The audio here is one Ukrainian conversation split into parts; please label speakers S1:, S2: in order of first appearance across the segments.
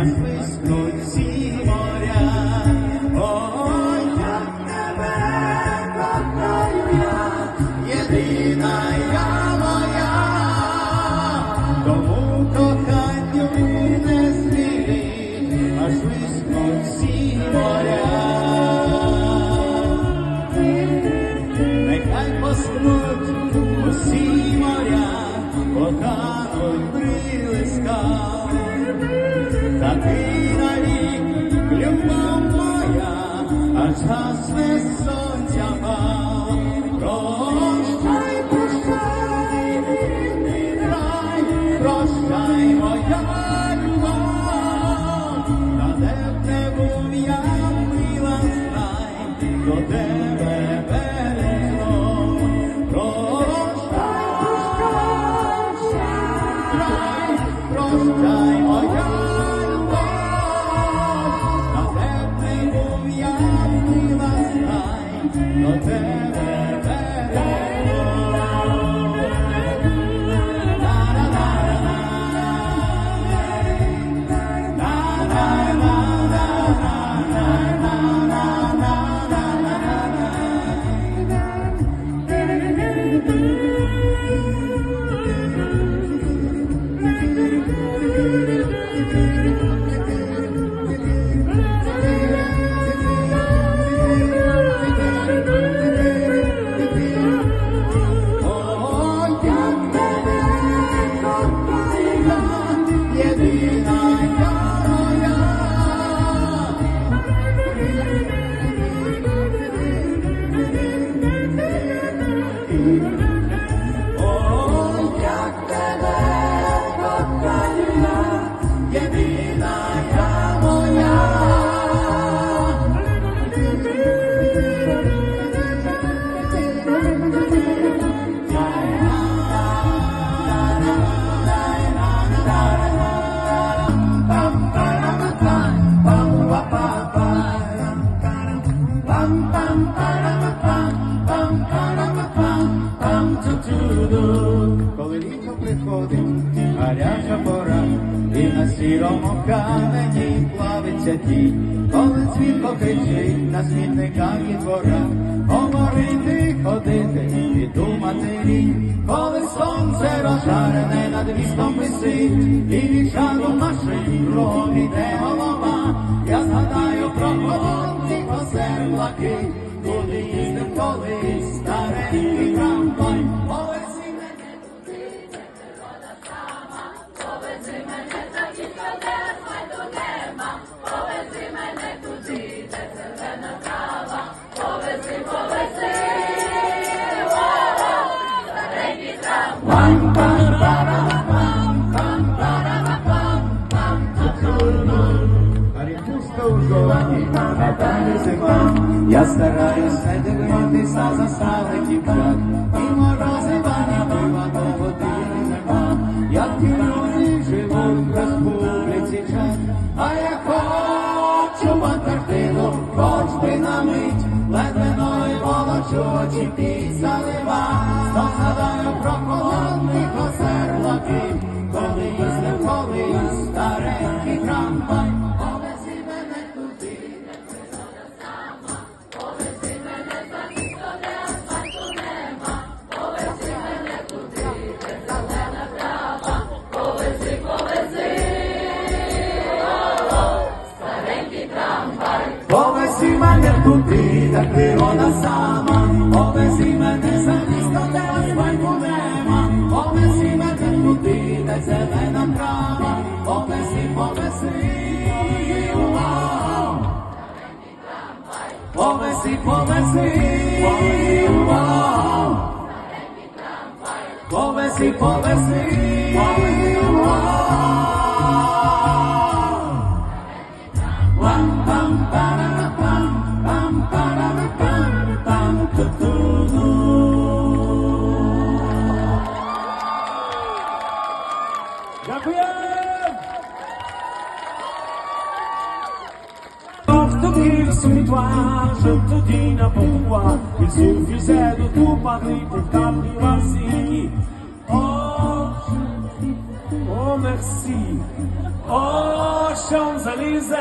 S1: аж близько всі моря. Ой, як тебе кохаю я, єдина я моя, тому коханню не зміни, аж близько моря, потануть та ти навік, любов моя, аж гасне сонця пал. Коли літо приходить, гаряча пора, і на сірому камені плавиться тінь, коли світ покричить на смітниках і дворах, говорити, ходити і думати рік, коли сонце розжарене над містом висить, і від жару машин кругом іде голова, я згадаю про озер блакить, куди їздив колись старенький Далі зима. Я стараюсь не дивитися за старих дівчат. І морози бані пива до години нема. Як ті люди живуть в республіці час. А я хочу в Антарктиду, хоч би на мить. Ледвиною волочу очі під ti, da priroda sama Ove zime te sam isto te svojku nema. Ove zime te ti, da zelena trava Ove zimove sviju Ove zimove sviju
S2: Ove zimove sviju je te dis n'importe quoi. Il suffisait de tout Paris pour t'arriver ainsi. Oh, oh merci. Oh Champs-Élysées,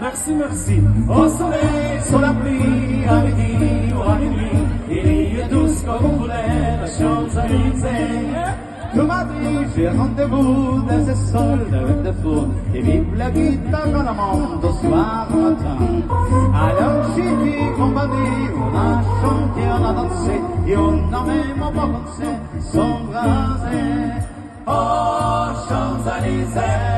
S2: merci, merci. Au soleil, sur la pluie, à midi ou à minuit, il y a tout ce qu'on voulait, la Champs-Élysées.
S1: Madrid, j'ai rendez-vous dans ce sol de des Et vive la guitare dans le monde au soir au matin Alors j'ai dit compagnie, on a chanté, on a dansé Et on a même pas pensé s'embraser Oh Champs-Élysées.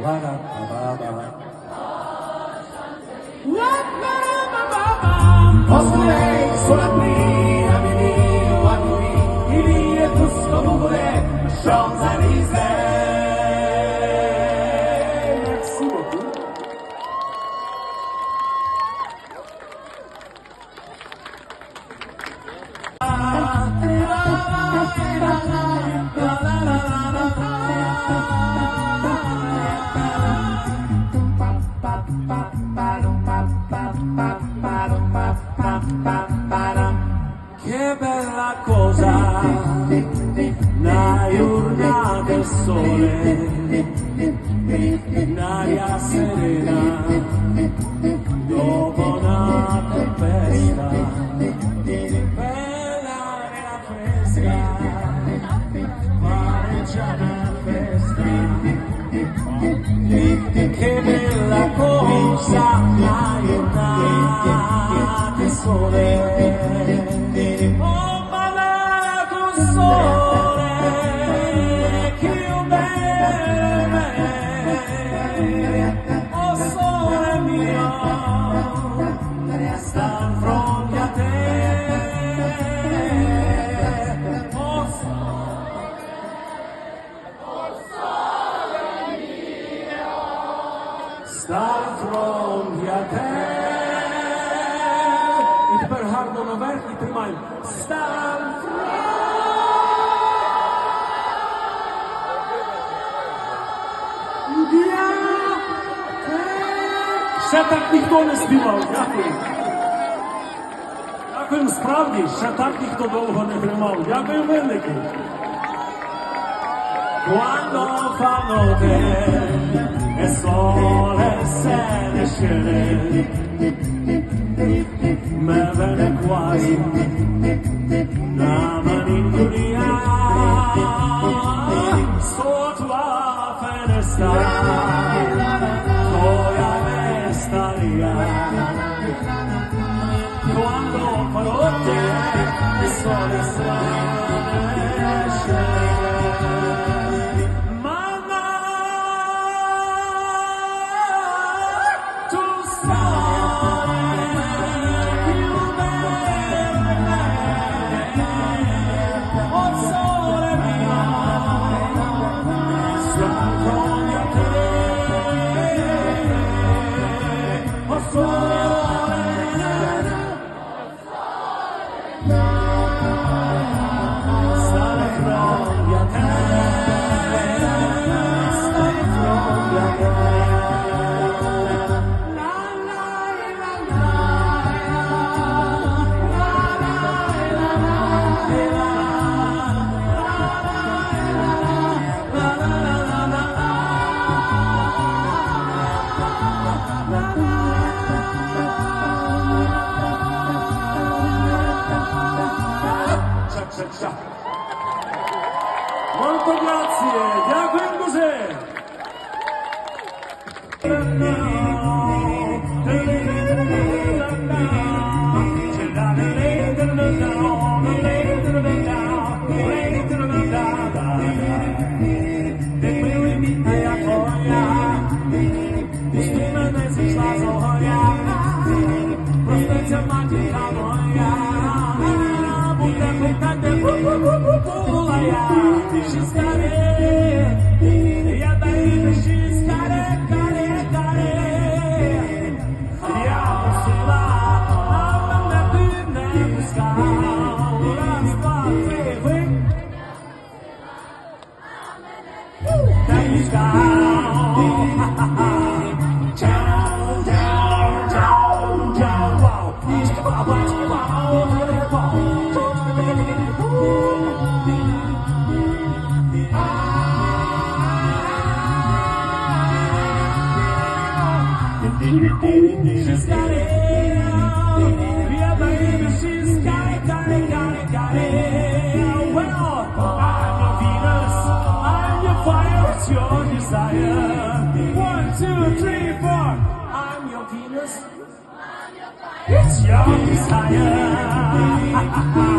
S2: Wada Baba. Wada Baba. Hosne, swapni. Наверх і тримаємо. Ста in fronte a te. Ще так ніхто не співав. Дякую. Дякую, справді, ще так ніхто довго не тримав. Дякую, винники. Quando fa notte e sole se ne scende, me vede quasi la malinconia sotto la finestra gioia resta lì quando farò te le sole strane Була. She's got it. Yeah, baby, she's got it, got it, got it. Well, I'm your Venus, I'm your fire, it's your desire. One, two, three, four. I'm your Venus. It's your desire.